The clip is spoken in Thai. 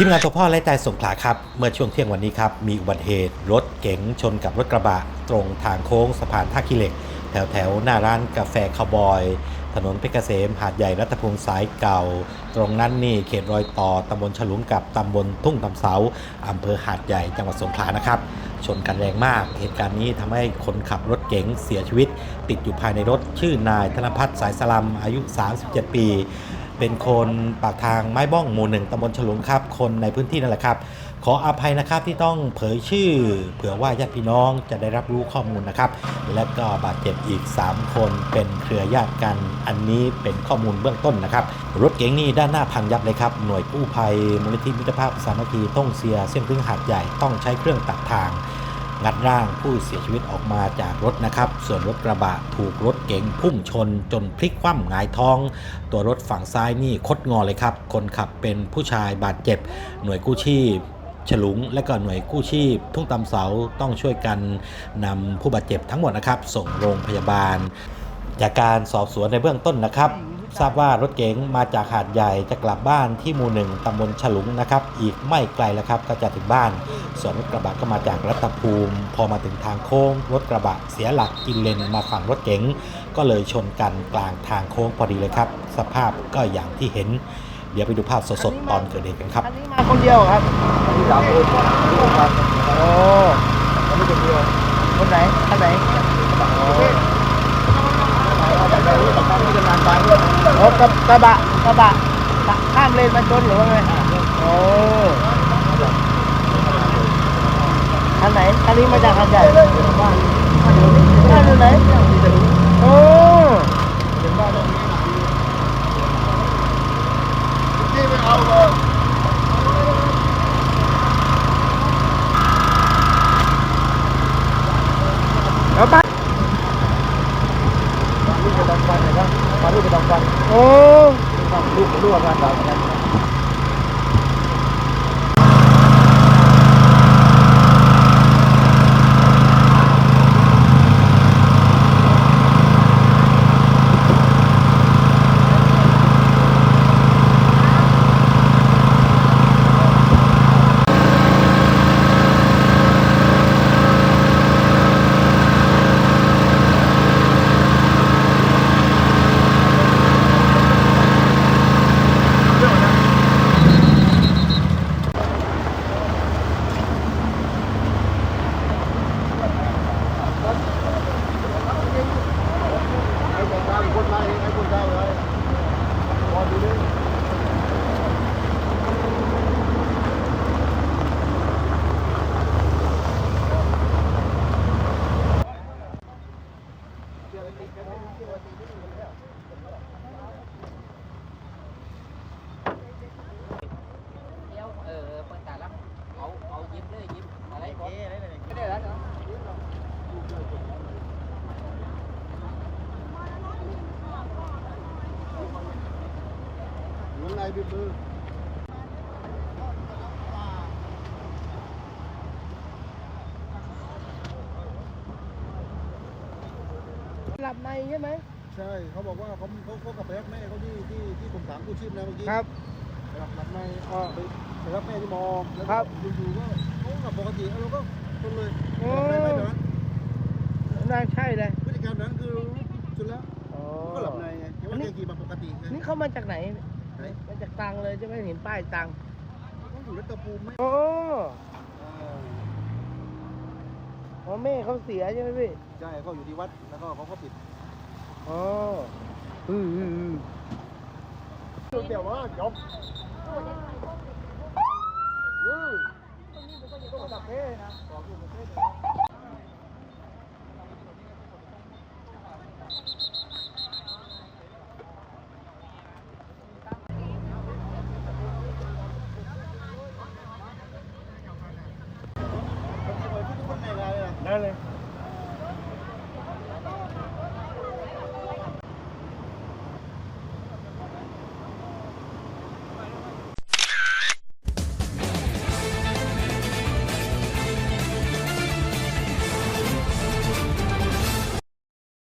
ทีมงานตัวพ่อและใจสงขลาครับ เมื่อช่วงเที่ยงวันนี้ครับ มีอุบัติเหตุ รถเก๋งชนกับรถกระบะ ตรงทางโค้งสะพานท่าขี้เหล็ก แถวแถวๆหน้าร้านกาแฟคาวบอย ถนนเพชรเกษม หาดใหญ่รัตพงศ์สายเก่า ตรงนั้นนี่เขตรอยต่อตำบลฉลุงกับตำบลทุ่งตำเสาอำเภอหาดใหญ่จังหวัดสงขลานะครับชนกันแรงมาก เหตุการณ์นี้ทำให้คนขับรถเก๋งเสียชีวิต ติดอยู่ภายในรถชื่อนายธนพัฒน์สายสลัมอายุ 37 ปี เป็นคนปากทางไม้บ้องหมู่หนึ่งตำบลฉลุงครับ คนในพื้นที่นั่นแหละครับ ขออภัยนะครับที่ต้องเผยชื่อ เผื่อว่าญาติพี่น้องจะได้รับรู้ข้อมูลนะครับ และก็บาดเจ็บอีก 3 คนเป็นเครือญาติกัน อันนี้เป็นข้อมูลเบื้องต้นนะครับ รถเก๋งนี่ด้านหน้าพังยับเลยครับ หน่วยกู้ภัยมูลนิธิมิตรภาพสามัคคีต้องเสียเส้นพึ่งหาดใหญ่ต้องใช้เครื่องตัดทาง งัดร่างผู้เสียชีวิตออกมาจากรถนะครับ ส่วนรถกระบะถูกรถเก๋งพุ่งชนจนพลิกคว่ำหงายท้อง ตัวรถฝั่งซ้ายนี่คดงอเลยครับ คนขับเป็นผู้ชายบาดเจ็บ หน่วยกู้ชีพฉลุง และก็หน่วยกู้ชีพ ทุ่งตำเสาต้องช่วยกันนำผู้บาดเจ็บทั้งหมดนะครับ ส่งโรงพยาบาล จากการสอบสวนในเบื้องต้นนะครับ ทราบว่ารถเก๋งมาจากหาดใหญ่จะกลับบ้านที่หมู่หนึ่งตำบลฉลุงนะครับ อีกไม่ไกลแล้วครับก็จะถึงบ้าน ส่วนรถกระบะก็มาจากรัตภูมิ พอมาถึงทางโค้ง รถกระบะเสียหลักกินเลนมาฝั่งรถเก๋งก็เลยชนกันกลางทางโค้งพอดีเลยครับ สภาพก็อย่างที่เห็น เดี๋ยวไปดูภาพสดๆตอนเกิดเหตุกันครับอันนี้มาคนเดียวครับที่สามคนร่วมกันโอ้แล้วไม่คนเดียวคนไหนอันไหน โอ้ยแต่ไม่รู้สำคัญที่จะนานไปด้วย โอ้ กระกระบะกระบะข้ามเลนมาชนหรือว่าไงโอ้อันไหนคันนี้มาจากคันใหญ่บ้านบ้านอยู่ไหนบ้านตรงนี้นะที่ไม่เอาเลย แล้วบ้าน ลูกกระดองฟันนะครับมาลูกกระดองฟัน โอ้ลูกลูกอาการแบบนั้น ไอ้คนทำคนมาเองไอ้คนทำเลยพอดูดิ เดี๋ยวเออเปิดตาแล้วเอาเอายิ้มเลยยิ้มอะไรก่อนไม่ได้แล้วเนาะ เหมือนนายบิดมือหลับในใช่ไหมใช่เขาบอกว่าเขาเขาเขากลับไปรับแม่เขาที่ที่ที่ผมถามกู้ชีพนะเมื่อกี้ครับหลับหลับในอ่าไปไปรับแม่ที่มอแล้วครัก็บอยู่ๆก็เขาขับปกติแล้วเราก็ชนเลยโอ้หลับในไม่นานน่าใช่เลยพฤติกรรมนั้นคือชนแล้วโอ้ก็หลับในไงแต่ว่าแกขี่มาปกติไงนี่เขามาจากไหนไหน มาจากตังเลยจะไม่เห็นป้ายตังเขาอยู่รัตภูมิไหมโอ้อ่าอ๋อแม่เขาเสียใช่ไหมพี่ ใช่เขาอยู่ที่วัดแล้วก็เขาก็ปิดอ๋ออืมอืมอืมเดี๋ยวว่าจบอืมต้องระดับเท่นะบอกอยู่ประเทศ Dale.